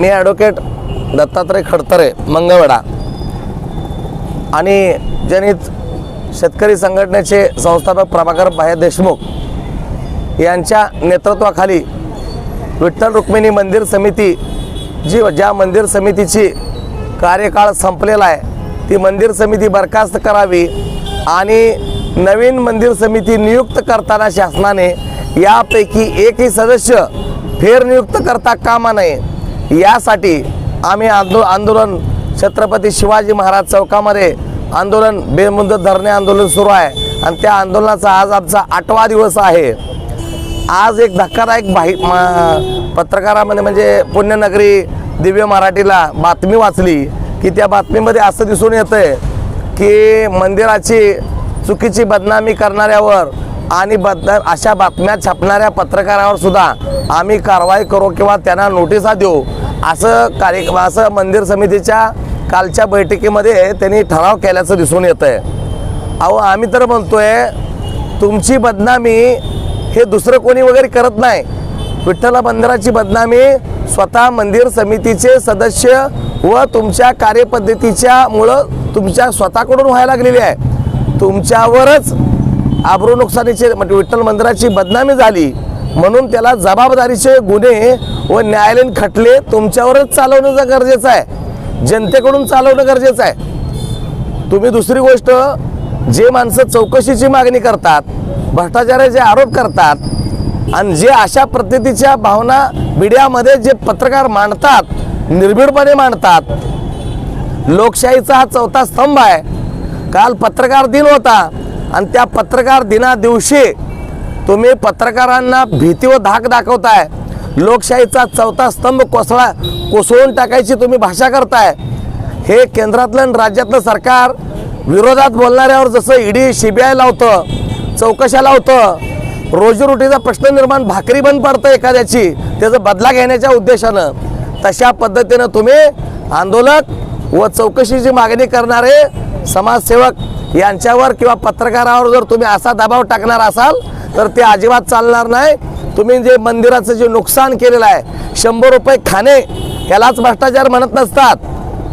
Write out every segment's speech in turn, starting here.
मी advocate Dattatray Khadtare मंगळवडा. आणि जनित शेतकरी संघटनेचे संस्थापक प्रभाकर भाया देशमुख यांच्या नेतृत्वाखाली विठ्ठल रुक्मिणी मंदिर समिती जी ज्या मंदिर समितीची कार्यकाळ संपलेला आहे ती मंदिर समिती बरखास्त करावी आणि नवीन मंदिर समिती नियुक्त करताना शासनाने यापैकी एकही सदस्य फेरनियुक्त करता कामा नये. यासाठी आम्ही आंदो आंदोलन छत्रपती शिवाजी महाराज चौकामध्ये आंदोलन बेमुदत धरणे आंदोलन सुरू आहे. आणि त्या आंदोलनाचा आज आमचा आठवा दिवस आहे. आज एक धक्कादायक बाही पत्रकारामध्ये म्हणजे पुण्यनगरी दिव्य मराठीला बातमी वाचली की त्या बातमीमध्ये असं दिसून येतं आहे की मंदिराची चुकीची बदनामी करणाऱ्यावर आणि बदना अशा बातम्या छापणाऱ्या पत्रकारावर सुद्धा आम्ही कारवाई करू किंवा त्यांना नोटिसा देऊ असं कार्य असं मंदिर समितीच्या कालच्या बैठकीमध्ये त्यांनी ठराव केल्याचं दिसून येतं आहे अहो आम्ही तर म्हणतो आहे तुमची बदनामी हे दुसरं कोणी वगैरे करत नाही. विठ्ठल मंदिराची बदनामी स्वतः मंदिर समितीचे सदस्य व तुमच्या कार्यपद्धतीच्या मुळं तुमच्या स्वतःकडून व्हायला लागलेली आहे. तुमच्यावरच आबरू नुकसानीचे म्हणजे विठ्ठल मंदिराची बदनामी झाली. म्हणून त्याला जबाबदारीचे गुन्हे व न्यायालयीन खटले तुमच्यावरच चालवणं गरजेचं आहे जनतेकडून चालवणं गरजेचं आहे. तुम्ही दुसरी गोष्ट जे माणसं चौकशीची मागणी करतात भ्रष्टाचाराचे आरोप करतात आणि जे अशा पद्धतीच्या भावना मीडियामध्ये जे पत्रकार मांडतात निर्भीडपणे मांडतात लोकशाहीचा हा चौथा स्तंभ आहे. काल पत्रकार दिन होता आणि त्या पत्रकार दिना दिवशी तुम्ही पत्रकारांना भीती व धाक दाखवताय. लोकशाहीचा चौथा स्तंभ कोसळा कोसळून टाकायची तुम्ही भाषा करताय. हे केंद्रातलं आणि राज्यातलं सरकार विरोधात बोलणाऱ्यावर जसं ईडी सीबीआय लावतं चौकशा लावतं रोजीरोटीचा प्रश्न निर्माण भाकरी बंद पडतं एखाद्याची त्याचा बदला घेण्याच्या उद्देशानं. तशा पद्धतीनं तुम्ही आंदोलक व चौकशीची मागणी करणारे समाजसेवक यांच्यावर किंवा पत्रकारावर जर तुम्ही असा दबाव टाकणार असाल तर ते अजिबात चालणार नाही. तुम्ही जे मंदिराचं जे नुकसान केलेलं आहे शंभर रुपये खाणे यालाच भ्रष्टाचार म्हणत नसतात.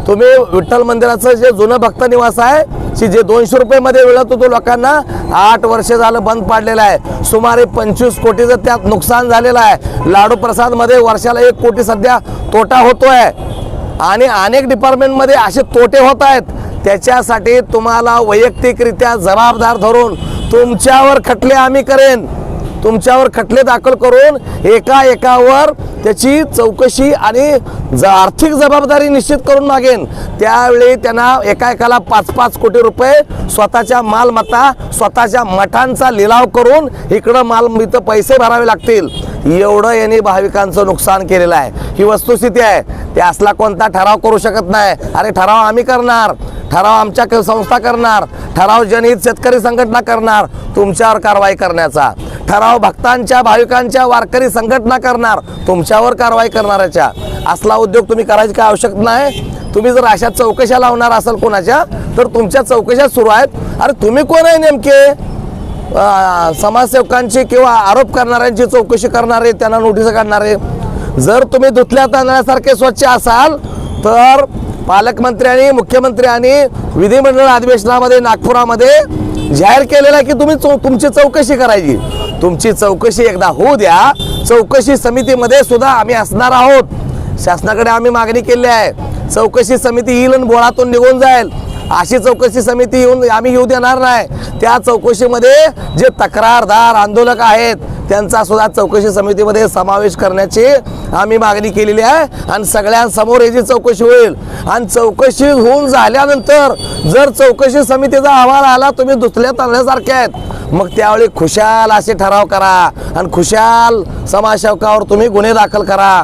तुम्ही विठ्ठल मंदिराचं जे जुनं भक्त निवास आहे की जे दोनशे रुपयेमध्ये मिळत होतो लोकांना आठ वर्ष झालं बंद पाडलेलं आहे. सुमारे पंचवीस कोटीचं त्यात नुकसान झालेलं आहे. लाडू प्रसादमध्ये वर्षाला एक कोटी सध्या तोटा होतो आहे आणि अनेक डिपार्टमेंटमध्ये असे तोटे होत आहेत. त्याच्यासाठी तुम्हाला वैयक्तिकरित्या जबाबदार धरून तुमच्यावर खटले आम्ही करेन. तुमच्यावर खटले दाखल करून एका एकावर त्याची चौकशी आणि ज आर्थिक जबाबदारी निश्चित करून मागेन. त्यावेळी त्यांना एका एकाला पाच पाच कोटी रुपये स्वतःच्या मालमत्ता स्वतःच्या मठांचा लिलाव करून इकडं माल इथं पैसे भरावे लागतील. एवढं यांनी भाविकांचं नुकसान केलेलं आहे. ही वस्तुस्थिती आहे. ते असला कोणता ठराव करू शकत नाही. अरे ठराव आम्ही करणार. ठराव आमच्या संस्था करणार ठराव जनहित शेतकरी संघटना करणार तुमच्यावर कारवाई करण्याचा. ठराव भक्तांच्या भाविकांच्या वारकरी संघटना करणार तुमच्यावर कारवाई करणाऱ्याच्या. असला उद्योग तुम्ही करायची काय आवश्यक नाही. तुम्ही जर अशा चौकशा लावणार असाल कोणाच्या तर तुमच्या चौकशा सुरू आहेत. अरे तुम्ही कोण आहे नेमके? समाजसेवकांची किंवा आरोप करणाऱ्यांची चौकशी करणारे त्यांना नोटीस काढणारे. जर तुम्ही धुतल्या तांदळासारखे स्वच्छ असाल तर पालकमंत्र्यांनी मुख्यमंत्र्यांनी विधिमंडळ अधिवेशनामध्ये नागपुरामध्ये जाहीर केलेलं आहे की तुम्ही चौ तुमची चौकशी करायची. तुमची चौकशी एकदा होऊ द्या. चौकशी समितीमध्ये सुद्धा आम्ही असणार आहोत. शासनाकडे आम्ही मागणी केली आहे. चौकशी समिती येईल आणि बोळातून निघून जाईल. अशी चौकशी समिती येऊन आम्ही येऊ देणार नाही. त्या चौकशीमध्ये जे तक्रारदार आंदोलक आहेत त्यांचा सुद्धा चौकशी समितीमध्ये समावेश करण्याची आम्ही मागणी केलेली आहे आणि सगळ्यांसमोर याची चौकशी होईल. आणि चौकशी होऊन झाल्यानंतर जर चौकशी समितीचा अहवाल आला तुम्ही दुसऱ्या तांदळ्यासारखे आहेत. मग त्यावेळी खुशाल असे ठराव करा आणि खुशाल समाजसेवकावर तुम्ही गुन्हे दाखल करा.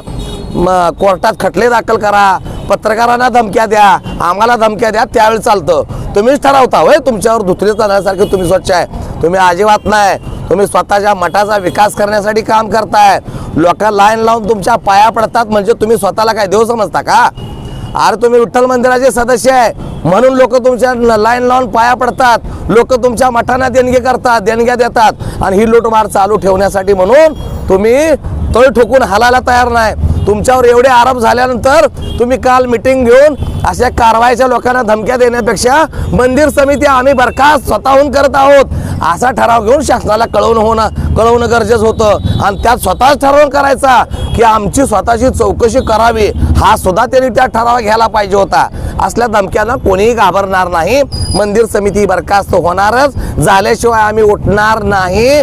मग कोर्टात खटले दाखल करा पत्रकारांना धमक्या द्या आम्हाला धमक्या द्या त्यावेळी चालतं. तुम्हीच ठरवता होय तुमच्यावर धुतले चालण्यासारखे तुम्ही स्वच्छ आहे. तुम्ही अजिबात नाही. तुम्ही स्वतःच्या मठाचा विकास करण्यासाठी काम करताय. लोक लाईन लावून तुमच्या पाया पडतात म्हणजे तुम्ही स्वतःला काय देव समजता का? अरे तुम्ही विठ्ठल मंदिराचे सदस्य आहे. म्हणून लोक तुमच्या लाईन लावून पाया पडतात. लोक तुमच्या मठांना देणगी करतात देणग्या देतात. आणि ही लूटमार चालू ठेवण्यासाठी म्हणून तुम्ही तळ ठोकून हालायला तयार नाही. तुमच्यावर एवढे आरोप झाल्यानंतर तुम्ही काल मिटिंग घेऊन अशा कारवाईच्या लोकांना धमक्या देण्यापेक्षा मंदिर समिती आम्ही बरखास्त स्वतःहून करत आहोत असा ठराव घेऊन शासनाला कळवणं होणं कळवणं गरजेचं होतं. आणि त्यात स्वतःच ठरवून करायचा की आमची स्वतःची चौकशी करावी हा सुद्धा त्यांनी त्या ठराव घ्यायला पाहिजे होता. असल्या धमक्यानं कोणीही घाबरणार नाही. मंदिर समिती बरखास्त होणारच. झाल्याशिवाय आम्ही उठणार नाही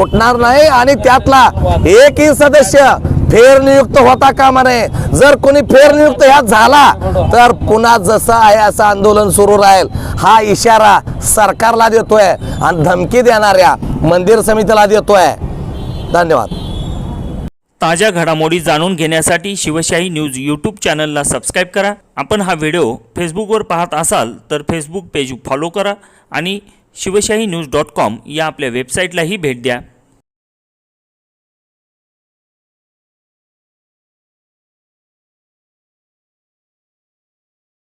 उठणार नाही. आणि त्यातला एकही सदस्य फेरनियुक्त होता कामा नये जर कोणी फेरनियुक्त ह्या झाला तर पुन्हा जसं आहे असं आंदोलन सुरू राहील. हा इशारा सरकारला देतोय आणि धमकी देणाऱ्या मंदिर समितीला देतोय. धन्यवाद. ताज्या घडामोडी जाणून घेण्यासाठी शिवशाही न्यूज यूट्यूब चॅनलला सबस्क्राईब करा. आपण हा व्हिडिओ फेसबुकवर पाहत असाल तर फेसबुक पेज फॉलो करा आणि शिवशाही न्यूज डॉट कॉम या आपल्या वेबसाईटलाही भेट द्या.